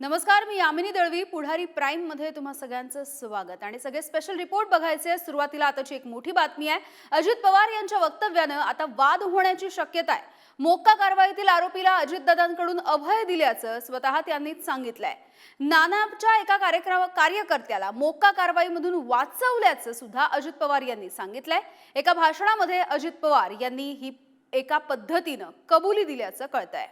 नमस्कार मी यामिनी दळवी पुढारी प्राईममध्ये तुम्हा सगळ्यांचं स्वागत. आणि सगळे स्पेशल रिपोर्ट बघायचे सुरुवातीला आताची एक मोठी बातमी आहे. अजित पवार यांच्या वक्तव्यानं आता वाद होण्याची शक्यता आहे. मोक्का कारवाईतील आरोपीला अजितदादांकडून अभय दिल्याचं स्वतः त्यांनीच सांगितलंय. नानाच्या एका कार्यक्रम कार्यकर्त्याला मोक्का कारवाईमधून वाचवल्याचं सुद्धा अजित पवार यांनी सांगितलंय. एका भाषणामध्ये अजित पवार यांनी ही एका पद्धतीनं कबुली दिल्याचं कळतंय.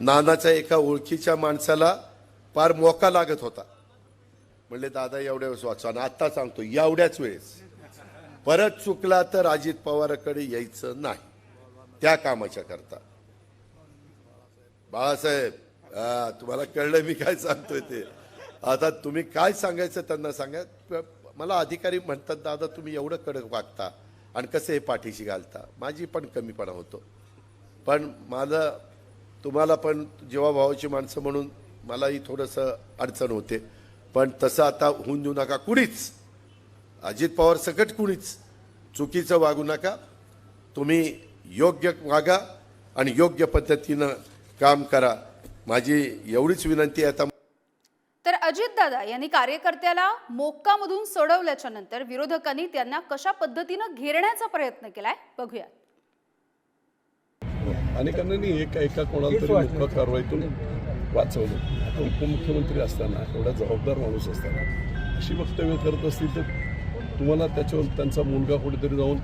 नानाच्या एका ओळखीच्या माणसाला फार मोका लागत होता. म्हणले दादा एवढ्या वेळेस वाचवा. आणि आत्ता सांगतो एवढ्याच वेळेस. परत चुकला तर अजित पवाराकडे यायचं नाही. त्या कामाच्या करता. बाळासाहेब तुम्हाला कळलं मी काय सांगतोय ते. आता तुम्ही काय सांगायचं त्यांना सांगा. मला अधिकारी म्हणतात दादा तुम्ही एवढं कडक वागता आणि कसं हे पाठीशी घालता? माझी पण कमीपणा होतो. पण माझं तुम्हाला पण जेव्हा भावाची माणसं म्हणून मलाही थोडंसं अडचण होते. पण तसं आता होऊन देऊ नका कुणीच. अजित पवार सकट कुणीच. चुकीचं वागू नका. तुम्ही योग्य वागा आणि योग्य पद्धतीनं काम करा. माझी एवढीच विनंती आहे. आता तर अजितदादा यांनी कार्यकर्त्याला मोक्कामधून सोडवल्याच्या नंतर विरोधकांनी त्यांना कशा पद्धतीनं घेरण्याचा प्रयत्न केलाय? बघूया अनेकांनी एका एका कोणाला तरी मुख्य कारवाईतून वाचवलं. आता उपमुख्यमंत्री असताना एवढा जबाबदार माणूस असताना अशी वक्तव्य करत असतील तर तुम्हाला त्याच्यावर त्यांचा मुलगा कुठेतरी जाऊन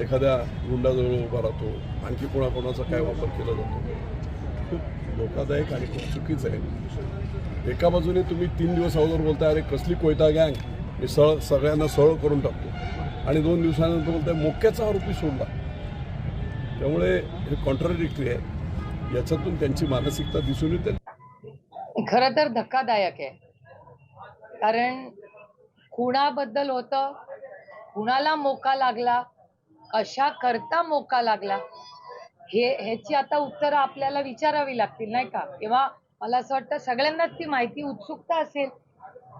एखाद्या गुंडाजवळ उभा राहतो. आणखी कोणाकोणाचा काय वापर केला जातो? खूप धोकादायक आणि खूप चुकीचं आहे. एका बाजूने तुम्ही तीन दिवस अगोदर बोलताय अरे कसली कोयता गँग? मी सळ सगळ्यांना सळ करून टाकतो. आणि दोन दिवसानंतर बोलताय मोक्याचा आरोपी सोडला. त्यामुळे हे कॉन्ट्राडिक्टरी आहे. याच्यातून त्यांची मानसिकता दिसून येते. खर तर धक्कादायक आहे. कारण कुणाबद्दल होतं कुणाला मोका लागला कशा करता मोका लागला हे ह्याची आता उत्तरं आपल्याला विचारावी लागतील नाही का? किंवा मला असं वाटतं सगळ्यांनाच ती माहिती उत्सुकता असेल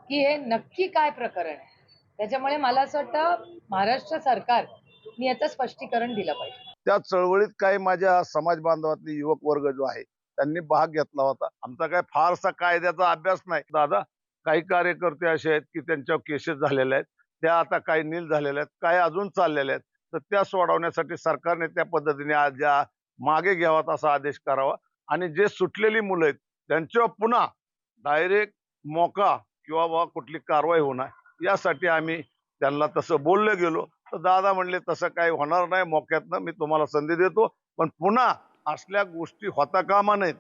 की हे नक्की काय प्रकरण आहे. त्याच्यामुळे मला असं वाटतं महाराष्ट्र सरकार मी याचं स्पष्टीकरण दिलं पाहिजे. त्या चळवळीत काही माझ्या समाज बांधवातले युवक वर्ग जो आहे त्यांनी भाग घेतला होता. आमचा काय फारसा कायद्याचा अभ्यास नाही. दादा काही कार्यकर्ते असे आहेत की त्यांच्यावर केसेस झालेल्या आहेत. त्या आता काही नील झालेल्या आहेत काही अजून चाललेल्या आहेत. तर त्या सोडवण्यासाठी सरकारने त्या पद्धतीने आज ज्या मागे घ्यावात असा आदेश करावा. आणि जे सुटलेली मुलं आहेत त्यांच्यावर पुन्हा डायरेक्ट मोका किंवा बा कुठली कारवाई होणार यासाठी आम्ही त्यांना तसं बोललं गेलो. तर दादा म्हणले तसं काही होणार नाही मोक्यातनं मी तुम्हाला संधी देतो पण पुन्हा असल्या गोष्टी होता कामा नयेत.